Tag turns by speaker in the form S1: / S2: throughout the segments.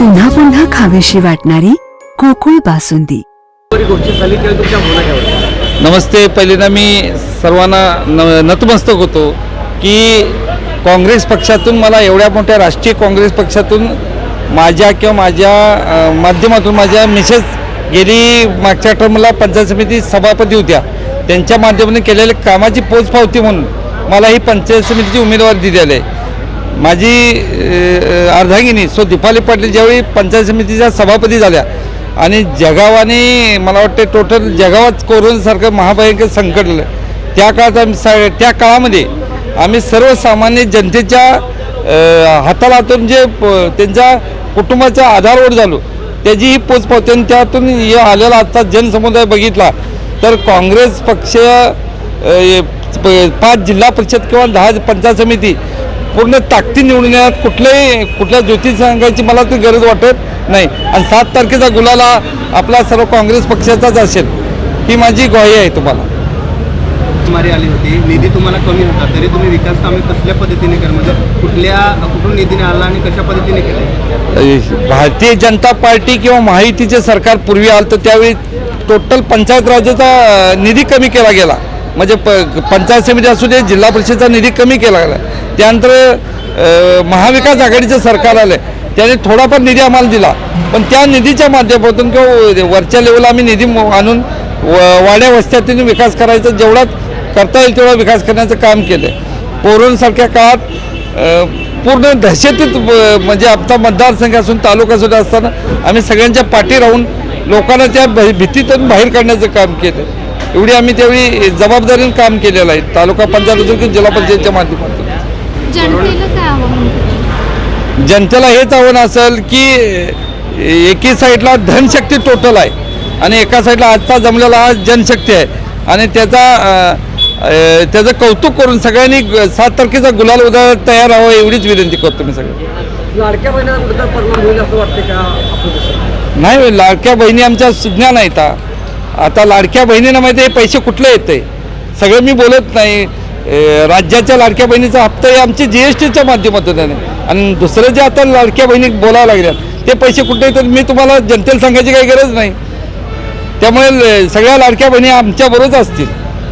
S1: पुन्हा पुन्हा खावीशी वाटणारी गोकुळ बासुंदी?
S2: नमस्ते पहिल्यांदा मी सर्वांना न नतमस्तक होतो की काँग्रेस पक्षातून मला एवढ्या मोठ्या राष्ट्रीय काँग्रेस पक्षातून माझ्या किंवा माझ्या माध्यमातून माझ्या मिसेस गेली मागच्या टर्मला पंचायत समिती सभापती होत्या. त्यांच्या माध्यमातून केलेल्या कामाची पोचपावती म्हणून मला ही पंचायत समितीची उमेदवारी दिलेली आहे. माझी अर्धांगिनी सो दीपाली पाटील ज्यावेळी पंचायत समितीच्या सभापती झाल्या आणि जगावाने मला वाटते टोटल जगावात कोरोनासारखं महाभयंकर संकट आलं त्या काळात आम्ही सा त्या काळामध्ये आम्ही सर्वसामान्य जनतेच्या हातालातून हाताला हातून जे प- त्यांच्या कुटुंबाचा आधारवर झालो त्याची ही पोचपावती आणि त्यातून हे आलेला आजचा जनसमुदाय बघितला तर काँग्रेस पक्ष पाच जिल्हा परिषद किंवा दहा पंचायत समिती पूर्ण ताकदी निवडून येण्यात कुठल्याही कुठल्या ज्योतिष सांगायची मला ती गरज वाटत नाही. आणि सात तारखेचा गुलाला आपला सर्व काँग्रेस पक्षाचाच असेल ही माझी ग्वाही आहे तुम्हाला.
S3: आली होती. निधी तुम्हाला कमी होता. तरी तुम्ही विकास कामे कसल्या पद्धतीने केलं म्हणजे कुठल्या कुठून निधीने आला आणि कशा पद्धतीने केलं?
S2: भारतीय जनता पार्टी किंवा महायुतीचे सरकार पूर्वी आलं तर त्यावेळी टोटल पंचायत राजाचा निधी कमी केला गेला. म्हणजे प पंचायत समिती असू दे जिल्हा परिषदचा निधी कमी केला गेला. त्यानंतर महाविकास आघाडीचं सरकार आलं. त्याने थोडाफार निधी आम्हाला दिला. पण त्या निधीच्या माध्यमातून किंवा वरच्या लेवलला आम्ही निधी आणून व वाड्या वस्त्यातून विकास करायचा जेवढा करता येईल तेवढा विकास करण्याचं काम केलं. कोरोनासारख्या काळात पूर्ण दहशतीत म्हणजे आमचा मतदारसंघ असून तालुकासुद्धा असताना आम्ही सगळ्यांच्या पाठी राहून लोकांना त्या भीतीतून बाहेर काढण्याचं काम केलं. एवढी आम्ही त्यावेळी जबाबदारीने काम केलेलं आहे. तालुका पंचायत असून की जिल्हा पंचायतच्या माध्यमातून.
S4: जनतेला काय आव्हान
S2: जनतेला हेच आव्हान असेल की एकी साईडला धनशक्ती टोटल आहे आणि एका साईडला आजचा जमलेला हा जनशक्ती आहे. आणि त्याचा त्याचं कौतुक करून सगळ्यांनी सात तारखेचा गुलाल उद्या तयार राहावं एवढीच विनंती करतो मी सगळं
S3: लाडक्या बहिणीला
S2: नाही लाडक्या बहिणी आमच्या सुज्ञा नाहीत हा. आता लाडक्या बहिणींना माहिती आहे पैसे कुठले येते सगळं मी बोलत नाही. राज्याच्या लाडक्या बहिणीचा हप्ता हे आमची जी एस टीच्या माध्यमातून आहे. आणि दुसरं जे आता लाडक्या बहिणी बोलावं लागल्यात ते पैसे कुठले येतात मी तुम्हाला जनतेला सांगायची काही गरज नाही. त्यामुळे सगळ्या लाडक्या बहिणी आमच्याबरोबरच असतील.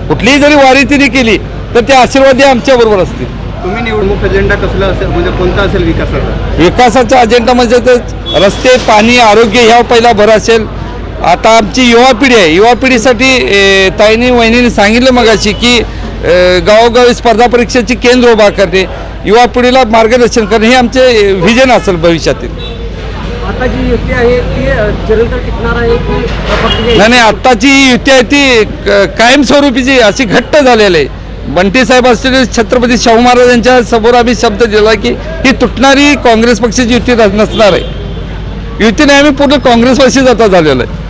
S2: कुठलीही जरी वारी तिने केली तर ते आशीर्वादी आमच्याबरोबर असतील.
S3: तुम्ही निवडणूक एजेंडा कसला असेल? म्हणजे कोणता असेल विकासाचा?
S2: विकासाचा अजेंडा म्हणजे तर रस्ते पाणी आरोग्य ह्या पहिला भर असेल. आता आमची युवा पिढी आहे. युवा पिढीसाठी ताईंनी वहिनीने सांगितलं मगाशी की गावोगावी स्पर्धा परीक्षेची केंद्र उभा करणे युवा पिढीला मार्गदर्शन करणे हे आमचे व्हिजन असेल भविष्यातील.
S3: आता जी युती आहे ती टिकणार आहे की
S2: नाही नाही आत्ताची युती आहे ती कायमस्वरूपीची अशी घट्ट झालेली आहे. बंटी साहेब असलेले छत्रपती शाहू महाराज यांच्या समोर आम्ही शब्द दिला की ही तुटणारी काँग्रेस पक्षाची युती नसणार आहे. युतीने आम्ही पूर्ण काँग्रेसपाशी जाता झालेलं आहे.